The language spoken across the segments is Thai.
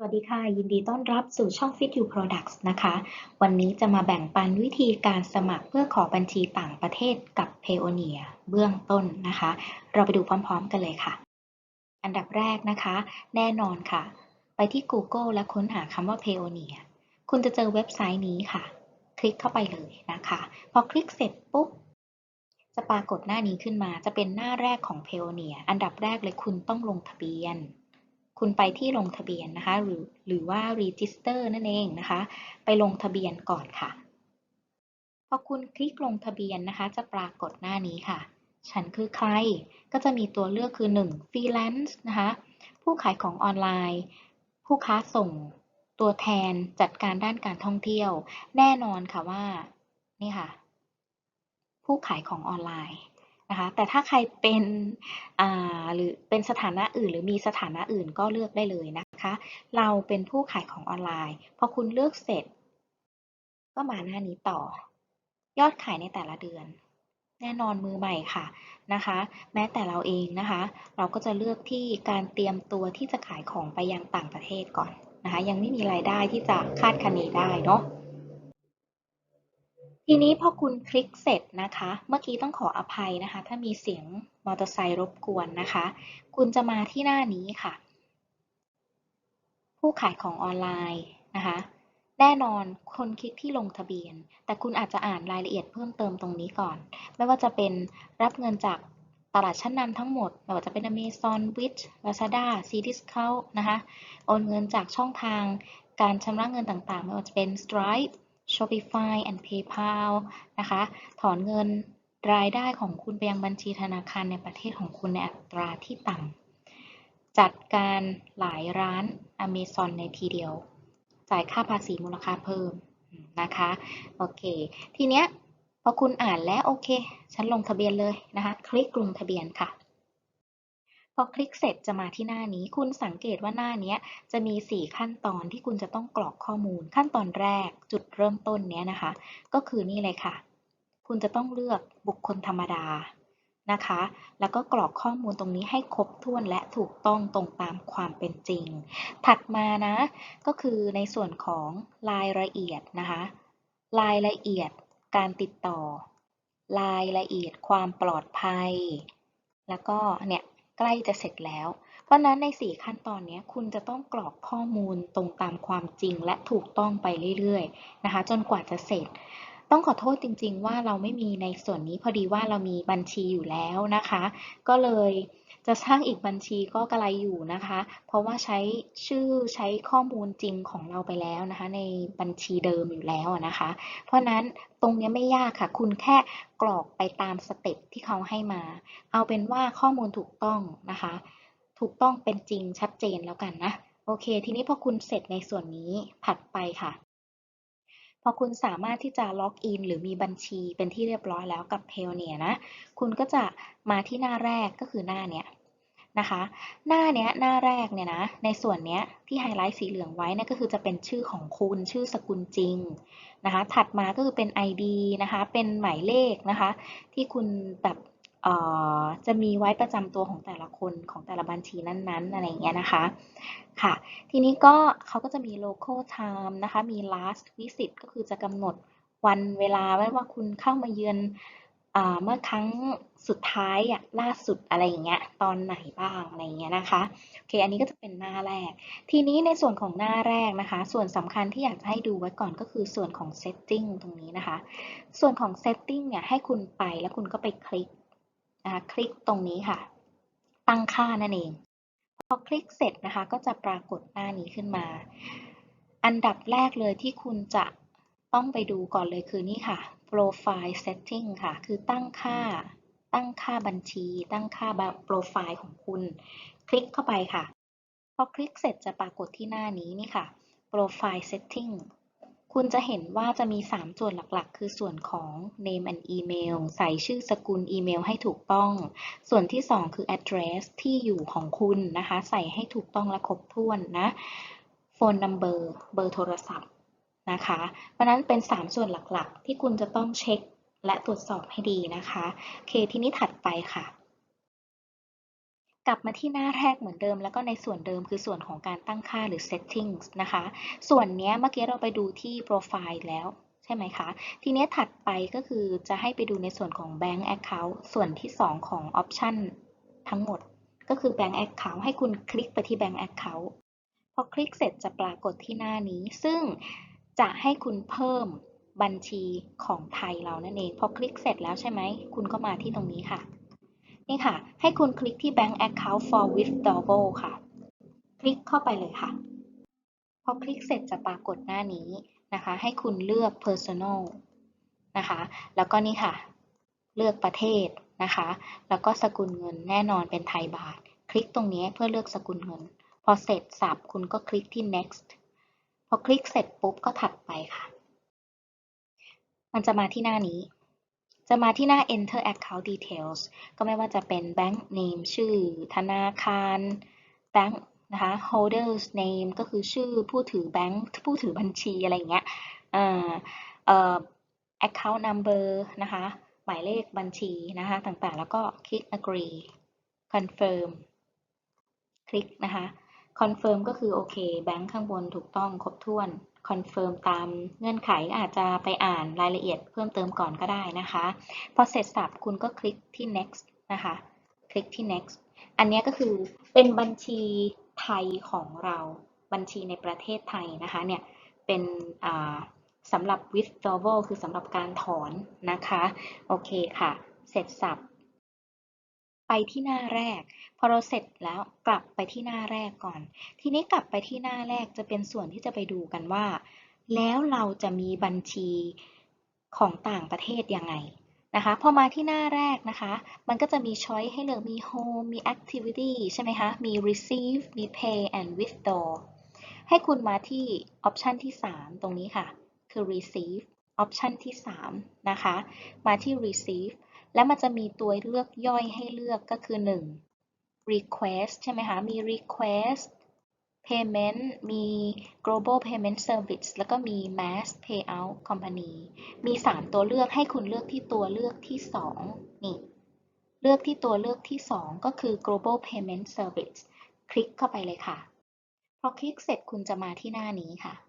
สวัสดีค่ะ ยินดีต้อนรับสู่ช่อง Fit You Products นะคะ วันนี้จะมาแบ่งปันวิธีการสมัครเพื่อขอบัญชีต่างประเทศกับ Payoneer เบื้องต้นนะคะ เราไปดูพร้อมๆกันเลยค่ะ อันดับแรกนะคะ แน่นอนค่ะ ไปที่ Google และค้นหาคำว่า Payoneer คุณจะเจอเว็บไซต์นี้ค่ะ คลิกเข้าไปเลยนะคะ พอคลิกเสร็จปุ๊บ จะปรากฏหน้านี้ขึ้นมาจะเป็นหน้าแรกของ Payoneer อันดับแรกเลยคุณต้องลงทะเบียน คุณไปที่ลงทะเบียนนะคะ หรือหรือว่า register นั่นเองนะคะ ไปลงทะเบียนก่อนค่ะ พอคุณคลิกลงทะเบียนนะคะ จะปรากฏหน้านี้ค่ะ ฉันคือใคร ก็จะมีตัวเลือกคือ 1. freelance นะคะ ผู้ขายของออนไลน์ ผู้ค้าส่ง ตัวแทน จัดการด้านการท่องเที่ยว แน่นอนค่ะว่า นี่ค่ะ ผู้ขายของออนไลน์ นะคะแต่ถ้าใครเป็นอ่าหรือเป็นสถานะอื่น หรือมีสถานะอื่นก็เลือกได้เลยนะคะ เราเป็นผู้ขายของออนไลน์ พอคุณเลือกเสร็จ ก็มาหน้านี้ต่อ ยอดขายในแต่ละเดือน แน่นอนมือใหม่ค่ะนะคะ แม้แต่เราเองนะคะ เราก็จะเลือกที่การเตรียมตัวที่จะขายของไปยังต่างประเทศก่อนนะคะ ยังไม่มีรายได้ที่จะคาดคะเนได้เนาะ ทีนี้พอคุณคลิกเสร็จนะคะ เมื่อกี้ต้องขออภัยนะคะ ถ้ามีเสียงมอเตอร์ไซค์รบกวนนะคะ คุณจะมาที่หน้านี้ค่ะ ผู้ขายของออนไลน์นะคะ แน่นอนคนคลิกที่ลงทะเบียน แต่คุณอาจจะอ่านรายละเอียดเพิ่มเติมตรงนี้ก่อน ไม่ว่าจะเป็นรับเงินจากตลาดชั้นนำทั้งหมดไม่ว่าจะเป็น Amazon, Wish, Lazada, Cdiscount นะคะ โอนเงินจากช่องทางการชำระเงินต่างๆ ไม่ว่าจะเป็น Stripe Shopify and PayPal นะคะ ถอนเงินรายได้ของคุณไปยังบัญชีธนาคารในประเทศของคุณในอัตราที่ต่ำ จัดการหลายร้าน Amazon ในทีเดียว จ่ายค่าภาษีมูลค่าเพิ่มนะคะ โอเค ทีเนี้ยพอคุณอ่านแล้วโอเค ฉันลงทะเบียนเลยนะคะ คลิกลงทะเบียนค่ะ พอคลิกเสร็จจะมาที่หน้านี้ คุณสังเกตว่าหน้านี้จะมี 4 ขั้นตอนที่คุณจะต้องกรอกข้อมูล ขั้นตอนแรกจุดเริ่มต้นเนี้ยนะคะ ก็คือนี่เลยค่ะ คุณจะต้องเลือกบุคคลธรรมดานะคะ แล้วก็กรอกข้อมูลตรงนี้ให้ครบถ้วนและถูกต้องตรงตามความเป็นจริง ถัดมานะ ก็คือในส่วนของรายละเอียดนะคะ รายละเอียดการติดต่อ รายละเอียดความปลอดภัย แล้วก็เนี่ย ใกล้จะเสร็จแล้ว เพราะนั้นใน 4 ขั้นตอนนี้คุณจะต้องกรอกข้อมูลตรงตามความจริงและถูกต้องไปเรื่อยๆนะคะ จนกว่าจะเสร็จ ต้องขอโทษจริง ๆ ว่าเราไม่มีในส่วนนี้พอดีว่าเรามีบัญชีอยู่แล้วนะคะ ก็เลย จะสร้างอีกบัญชีก็กระไรอยู่นะคะ เพราะว่าใช้ชื่อใช้ข้อมูลจริงของเราไปแล้วนะคะ ในบัญชีเดิมอยู่แล้วนะคะ เพราะนั้นตรงนี้ไม่ยากค่ะ คุณแค่กรอกไปตามสเต็ปที่เขาให้มา เอาเป็นว่าข้อมูลถูกต้องนะคะ ถูกต้องเป็นจริงชัดเจนแล้วกันนะ โอเค ทีนี้พอคุณเสร็จในส่วนนี้ถัดไปค่ะพอคุณสามารถที่จะล็อกอินหรือมีบัญชีเป็นที่เรียบร้อยแล้วกับ Payoneer นะ คุณก็จะมาที่หน้าแรกก็คือหน้าเนี้ย นะคะ หน้าเนี้ยหน้าแรกเนี่ยนะในส่วนเนี้ยที่ไฮไลท์สีเหลืองไว้เนั่นก็คือจะเป็นชื่อของคุณชื่อสกุลจริงนะคะถัดมาก็คือเป็น ID นะคะเป็นหมายเลขนะคะที่คุณแบบจะมีไว้ประจำตัวของแต่ละคนของแต่ละบัญชีนั้นๆอะไรอย่างเงี้ยนะคะค่ะ ทีนี้ก็เขาก็จะมี local time นะคะมี last visit ก็คือจะกำหนดวันเวลาไว้ว่าคุณเข้ามาเยือนเมื่อครั้ง สุดท้ายอะล่าสุดอะไรอย่างเงี้ยตอนไหนบ้างอะไรเงี้ยนะคะโอเคอันนี้ก็จะเป็นหน้าแรก ทีนี้ในส่วนของหน้าแรกนะคะ ส่วนสำคัญที่อยากจะให้ดูไว้ก่อนก็คือส่วนของ setting ตรงนี้นะคะ ส่วนของ setting เนี่ยให้คุณไปแล้วคุณก็ไปคลิกนะคะคลิกตรงนี้ค่ะ ตั้งค่านั่นเอง พอคลิกเสร็จนะคะก็จะปรากฏหน้านี้ขึ้นมา อันดับแรกเลยที่คุณจะต้องไปดูก่อนเลยคือนี่ค่ะ profile setting ค่ะ คือตั้งค่า ตั้งค่าบัญชี ตั้งค่าโปรไฟล์ของคุณ คลิกเข้าไปค่ะ พอคลิกเสร็จจะปรากฏที่หน้านี้นี่ค่ะ profile setting คุณจะเห็นว่าจะมี 3 ส่วนหลักๆ คือส่วนของ name and email ใส่ชื่อสกุลอีเมลให้ถูกต้อง ส่วนที่ 2 คือ address ที่อยู่ของคุณนะคะ ใส่ให้ถูกต้องและครบถ้วนนะ phone number เบอร์โทรศัพท์นะคะ เพราะนั้นเป็น 3 ส่วนหลักๆ ที่คุณจะต้องเช็ค และตรวจสอบให้ดีนะคะโอเคทีนี้ถัดไปค่ะ กลับมาที่หน้าแรกเหมือนเดิม แล้วก็ในส่วนเดิมคือส่วนของการตั้งค่าหรือ settings นะคะ ส่วนนี้เมื่อกี้เราไปดูที่ profile แล้วใช่ไหมคะ ทีนี้ถัดไปก็คือจะให้ไปดูในส่วนของ bank account ส่วนที่ 2 ของ option ทั้งหมด ก็คือ bank account ให้คุณคลิกไปที่ bank account พอคลิกเสร็จจะปรากฏที่หน้านี้ ซึ่งจะให้คุณเพิ่ม บัญชีของไทยเรานั่นเอง พอคลิกเสร็จแล้วใช่ไหม คุณก็มาที่ตรงนี้ค่ะ นี่ค่ะ ให้คุณคลิกที่ bank account for withdrawal ค่ะ คลิกเข้าไปเลยค่ะ พอคลิกเสร็จจะปรากฏหน้านี้นะคะ ให้คุณเลือก personal นะคะ แล้วก็นี่ค่ะ เลือกประเทศนะคะ แล้วก็สกุลเงินแน่นอนเป็นไทยบาท คลิกตรงนี้เพื่อเลือกสกุลเงิน พอเสร็จสับคุณก็คลิกที่ next พอคลิกเสร็จปุ๊บก็ถัดไปค่ะ มันจะมาที่หน้านี้ จะมาที่หน้า enter account details ก็ไม่ว่าจะเป็น bank name ชื่อ ธนาคาร bank นะคะ holders name ก็คือชื่อผู้ถือแบงค์ผู้ถือบัญชีอะไรอย่างเงี้ยเอ่อเอ่อ account number นะคะ หมายเลขบัญชีนะคะ ต่างๆ แล้วก็คลิก agree confirm คลิกนะคะ confirm ก็คือโอเค แบงค์ข้างบนถูกต้องครบถ้วน confirm ตามเงื่อนไขอาจจะไปอ่านรายละเอียดเพิ่มเติมก่อนก็ได้นะคะ พอเสร็จสับคุณก็คลิกที่ next นะคะ คลิกที่ next อันนี้ก็คือเป็นบัญชีไทยของเราบัญชีในประเทศไทยนะคะเนี่ยเป็นสำหรับ withdrawal คือสำหรับการถอนนะคะ โอเคค่ะ เสร็จสับ ไปที่หน้าแรก พอเราเสร็จแล้วกลับไปที่หน้าแรกก่อน ทีนี้กลับไปที่หน้าแรกจะเป็นส่วนที่จะไปดูกันว่า แล้วเราจะมีบัญชีของต่างประเทศยังไงนะคะพอมาที่หน้าแรกนะคะ มันก็จะมีช้อยให้เลือกมี home มี activity ใช่ไหมคะ มี receive มี pay and withdraw ให้คุณมาที่ option ที่ 3 ตรงนี้ค่ะ คือ receive option ที่ 3 นะคะ มาที่ receive แล้วมันจะมีตัวเลือกย่อยให้เลือกก็คือ 1 request ใช่ไหมคะ มี request payment มี global payment service แล้วก็มี mass payout company มี 3 ตัวเลือกให้คุณเลือกที่ตัวเลือกที่ 2 นี่ เลือกที่ตัวเลือกที่ 2 ก็คือ global payment service คลิกเข้าไปเลยค่ะ พอคลิกเสร็จคุณจะมาที่หน้านี้ค่ะ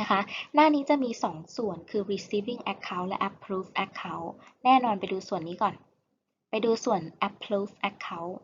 นะคะ หน้านี้จะมี 2 ส่วนคือ receiving account และ approve account แน่นอนไปดูส่วนนี้ก่อน ไปดูส่วน approve account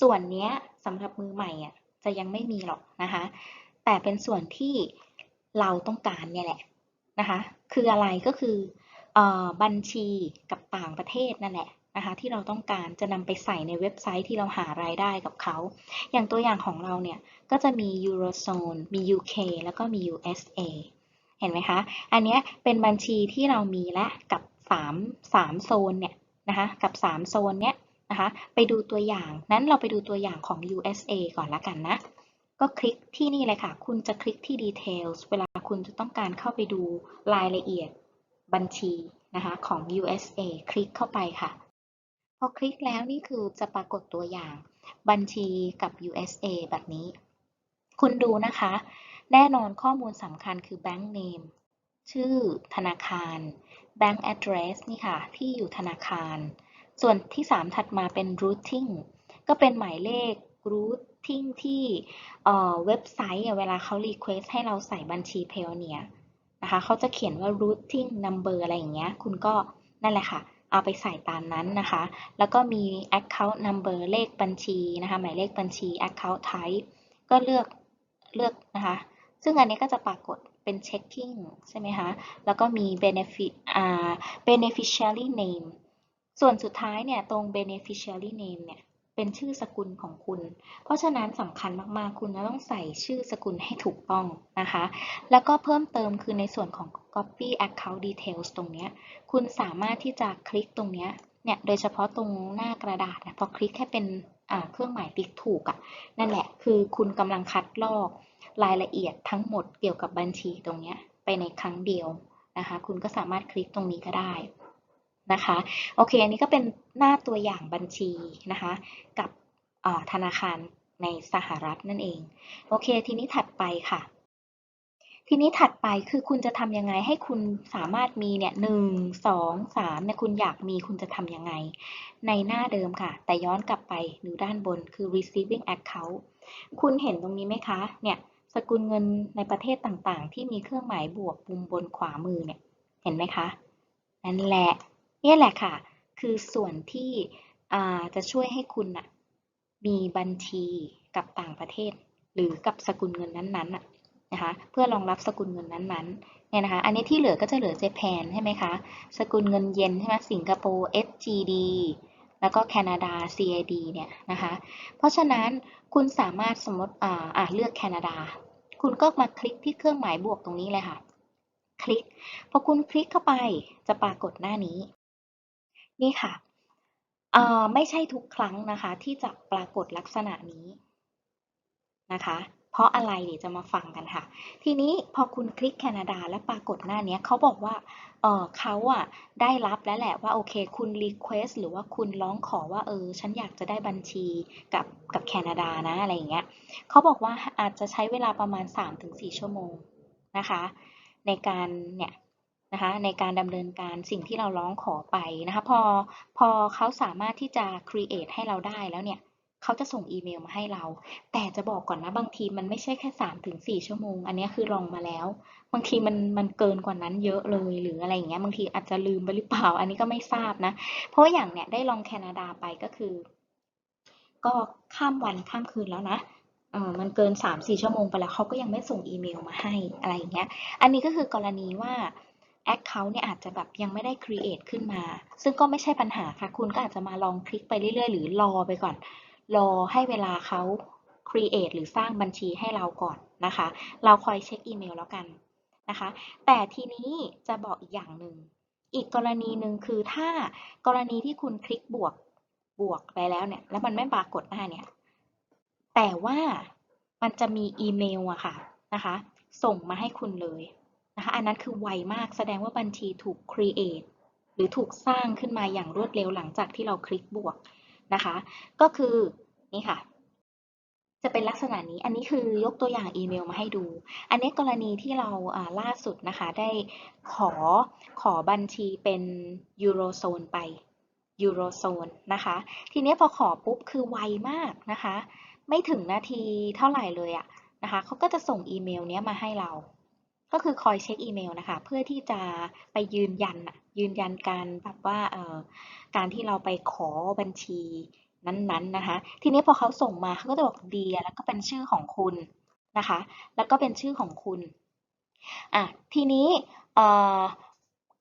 ส่วนนี้สำหรับมือใหม่อะจะยังไม่มีหรอกนะคะ แต่เป็นส่วนที่เราต้องการเนี่ยแหละนะคะ คืออะไรก็คือออบัญชีกับต่างประเทศนั่นแหละ นะคะที่เราต้องการจะนำไปใส่ในเว็บไซต์ที่เราหารายได้กับเขา อย่างตัวอย่างของเราเนี่ยก็จะมี Eurozone มี UK แล้วก็มี USA เห็นไหมคะ อันนี้เป็นบัญชีที่เรามีและกับ 3 3 โซนเนี่ยนะคะกับ 3 โซนเนี้ยนะคะไปดูตัวอย่างนั้นเราไปดูตัวอย่างของ USA ก่อนละกันนะ ก็คลิกที่นี่เลยค่ะ คุณจะคลิกที่ details เวลาคุณจะต้องการเข้าไปดูรายละเอียดบัญชีนะคะของ USA คลิกเข้าไปค่ะ พอคลิกแล้วนี่คือจะปรากฏตัวอย่างบัญชีกับ USA แบบนี้ คุณดูนะคะ แน่นอนข้อมูลสำคัญคือ bank name ชื่อธนาคาร bank address นี่ค่ะ ที่อยู่ธนาคาร ส่วนที่ 3 ถัดมาเป็น routing ก็เป็นหมายเลข routing ที่เอ่อเว็บไซต์เวลาเขา request ให้เราใส่บัญชี Payoneer นะคะเขาจะเขียนว่า routing number อะไรอย่างเงี้ย คุณก็นั่นแหละค่ะ เอาไปใส่ตามนั้นนะคะ แล้วก็มี account number เลขบัญชีนะคะหมายเลขบัญชี account type ก็เลือกเลือกนะคะ ซึ่งอันนี้ก็จะปรากฏเป็น checking ใช่ไหมคะ แล้วก็มี benefit อ่า beneficiary name ส่วนสุดท้ายเนี่ยตรง beneficiary name เนี่ย เป็นชื่อสกุลของคุณ เพราะฉะนั้นสำคัญมากๆ คุณจะต้องใส่ชื่อสกุลให้ถูกต้องนะคะ แล้วก็เพิ่มเติมคือในส่วนของ copy account details ตรงนี้ คุณสามารถที่จะคลิกตรงนี้เนี่ย โดยเฉพาะตรงหน้ากระดาษนะพอคลิกให้เป็นเครื่องหมายติ๊กถูกอะ่ะ นั่นแหละ คือคุณกำลังคัดลอกรายละเอียดทั้งหมดเกี่ยวกับบัญชีตรงนี้ไปในครั้งเดียวนะคะ คุณก็สามารถคลิกตรงนี้ก็ได้ นะคะโอเค อันนี้ก็เป็นหน้าตัวอย่างบัญชีนะคะกับธนาคารในสหรัฐนั่นเอง โอเค ทีนี้ถัดไปค่ะ ทีนี้ถัดไปคือคุณจะทำยังไงให้คุณสามารถมีเนี่ยหนึ่งสองสามเนี่ยคุณอยากมีคุณจะทำยังไง ในหน้าเดิมค่ะ แต่ย้อนกลับไปดูด้านบนคือ receiving account คุณเห็นตรงนี้ไหมคะ เนี่ยสกุลเงินในประเทศต่างๆ ที่มีเครื่องหมายบวกมุมบนขวามือเนี่ย เห็นไหมคะ นั่นแหละ เนี่ยแหละค่ะ คือส่วนที่จะช่วยให้คุณนะมีบัญชีกับต่างประเทศ หรือกับสกุลเงินนั้นๆนะคะ เพื่อรองรับสกุลเงินนั้นๆ เนี่ยนะคะ อันนี้ที่เหลือก็จะเหลือเจแปนใช่ไหมคะ สกุลเงินเยนใช่ไหมสิงคโปร์ SGD แล้วก็แคนาดา CAD เนี่ยนะคะ เพราะฉะนั้นคุณสามารถสมมติอ่าอ่าเลือกแคนาดา คุณก็มาคลิกที่เครื่องหมายบวกตรงนี้เลยค่ะ คลิก พอคุณคลิกเข้าไปจะปรากฏหน้านี้ นี่ค่ะอ่อไม่ใช่ทุกครั้งนะคะที่จะปรากฏลักษณะนี้นะคะ เพราะอะไรเดี๋ยวจะมาฟังกันค่ะ ทีนี้พอคุณคลิกแคนาดาแล้วปรากฏหน้านี้เขาบอกว่าเออเขาอะได้รับแล้วแหละว่าโอเคคุณรีเควสหรือว่าคุณร้องขอว่าเออฉันอยากจะได้บัญชีกับกับแคนาดานะอะไรอย่างเงี้ยเขาบอกว่าอาจจะใช้เวลาประมาณ 3-4 ชั่วโมงนะคะ ในการเนี่ย นะคะในการดำเนินการสิ่งที่เราร้องขอไปนะคะพอพอเขาสามารถที่จะ create ให้เราได้แล้วเนี่ยเขาจะส่งอีเมลมาให้เรา แต่จะบอกก่อนนะบางทีมันไม่ใช่แค่3ถึง4ชั่วโมง อันนี้คือลองมาแล้ว บางทีมันมันเกินกว่านั้นเยอะเลยหรืออะไรอย่างเงี้ยบางทีอาจจะลืมไปหรือเปล่า อันนี้ก็ไม่ทราบนะ เพราะอย่างเนี่ยได้ลองแคนาดาไปก็คือ ก็ข้ามวันข้ามคืนแล้วนะเออมันเกิน3-4ชั่วโมงไปแล้วเขาก็ยังไม่ส่งอีเมลมาให้อะไรอย่างเงี้ย อันนี้ก็คือกรณีว่า Account เนี่ยอาจจะแบบยังไม่ได้ create ขึ้นมา ซึ่งก็ไม่ใช่ปัญหาค่ะ คุณก็อาจจะมาลองคลิกไปเรื่อยๆ หรือรอไปก่อน รอให้เวลาเขา create หรือสร้างบัญชีให้เราก่อนนะคะ เราคอยเช็คอีเมลแล้วกันนะคะ แต่ทีนี้จะบอกอีกอย่างหนึ่ง อีกกรณีหนึ่งคือถ้ากรณีที่คุณคลิกบวกบวกไปแล้วเนี่ย แล้วมันไม่ปรากฏหน้าเนี่ย แต่ว่ามันจะมีอีเมลอะค่ะนะคะ ส่งมาให้คุณเลย นะคะอันนั้นคือไวมากแสดงว่าบัญชีถูก create หรือถูกสร้างขึ้นมาอย่างรวดเร็วหลังจากที่เราคลิกบวกนะคะ ก็คือนี่ค่ะ จะเป็นลักษณะนี้อันนี้คือยกตัวอย่างอีเมลมาให้ดู อันนี้กรณีที่เราล่าสุดนะคะ ได้ขอขอบัญชีเป็นยูโรโซนไปยูโรโซนนะคะ ทีนี้พอขอปุ๊บคือไวมากนะคะ ไม่ถึงนาทีเท่าไหร่เลยอะนะคะเขาก็จะส่งอีเมลเนี้ยมาให้เรา ก็คือคอยเช็คอีเมลนะคะ เพื่อที่จะไปยืนยันยืนยันการแบบว่าเอ่อการที่เราไปขอบัญชีนั้นๆนะคะ ทีนี้พอเขาส่งมาเขาก็จะบอกเดียแล้วก็เป็นชื่อของคุณนะคะ แล้วก็เป็นชื่อของคุณอะทีนี้เออ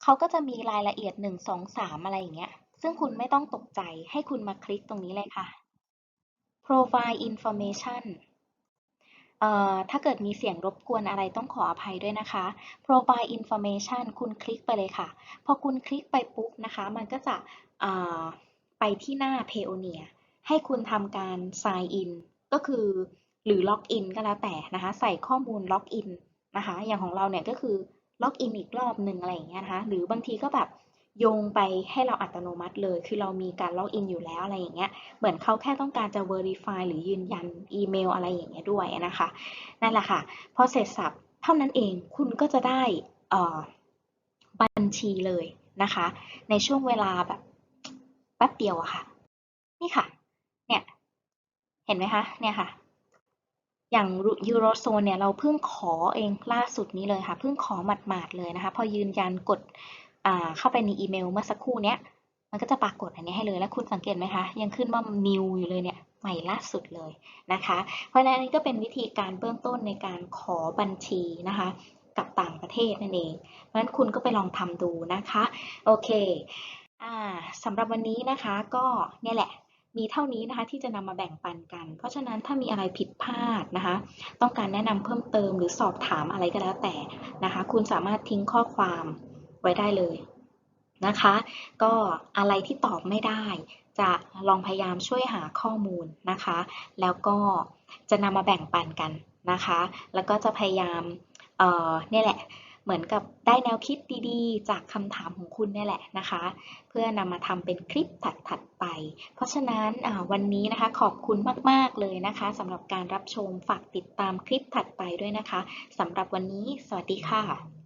เขาก็จะมีรายละเอียด 1 2 3 อะไรอย่างเงี้ย ซึ่งคุณไม่ต้องตกใจให้คุณมาคลิกตรงนี้เลยค่ะ provide information ถ้าเกิดมีเสียงรบกวนอะไรต้องขออภัยด้วยนะคะ provide information คุณคลิกไปเลยค่ะ พอคุณคลิกไปปุ๊บนะคะ มันก็จะไปที่หน้า Payoneer ให้คุณทำการ sign in ก็คือหรือ log in ก็แล้วแต่นะคะ ใส่ข้อมูล log in นะคะ อย่างของเราเนี่ยก็คือ log in อีกรอบหนึ่งอะไรอย่างเงี้ยนะคะ หรือบางทีก็แบบ โยงไปให้เราอัตโนมัติเลย คือเรามีการล็อกอินอยู่แล้วอะไรอย่างเงี้ย เหมือนเขาแค่ต้องการจะ verify หรือยืนยันอีเมลอะไรอย่างเงี้ยด้วยนะคะ นั่นแหละค่ะ พอเสร็จสับเท่านั้นเอง คุณก็จะได้บัญชีเลยนะคะ ในช่วงเวลาแบบแป๊บเดียวอะค่ะ นี่ค่ะ เนี่ย เห็นไหมคะ เนี่ยค่ะ อย่างยูโรโซนเนี่ยเราเพิ่งขอเองล่าสุดนี้เลยค่ะ เพิ่งขอหมาดๆเลยนะคะ พอยืนยันกด เข้าไปในอีเมลเมื่อสักครู่เนี้ย มันก็จะปรากฏอันนี้ให้เลย แล้วคุณสังเกตไหมคะ ยังขึ้นว่า new อยู่เลยเนี่ยใหม่ล่าสุดเลยนะคะ เพราะฉะนั้นนี่ก็เป็นวิธีการเบื้องต้นในการขอบัญชีนะคะกับต่างประเทศนั่นเอง เพราะฉะนั้นคุณก็ไปลองทำดูนะคะ โอเคอ่าสำหรับวันนี้นะคะก็เนี่ยแหละมีเท่านี้นะคะที่จะนำมาแบ่งปันกัน เพราะฉะนั้นถ้ามีอะไรผิดพลาดนะคะ ต้องการแนะนำเพิ่มเติมหรือสอบถามอะไรก็แล้วแต่นะคะ คุณสามารถทิ้งข้อความ ว้ได้เลยนะคะ ก็อะไรที่ตอบไม่ได้ จะลองพยายามช่วยหาข้อมูลนะคะ แล้วก็จะนำมาแบ่งปันกันนะคะ แล้วก็จะพยายามเอ่อเนี่ยแหละเหมือนกับได้แนวคิดดีๆ จากคำถามของคุณเนี่ยแหละนะคะ เพื่อนำมาทำเป็นคลิปถัดๆไป เพราะฉะนั้นวันนี้นะคะขอบคุณมากๆเลยนะคะสำหรับการรับชมฝากติดตามคลิปถัดไปด้วยนะคะสำหรับวันนี้ สวัสดีค่ะ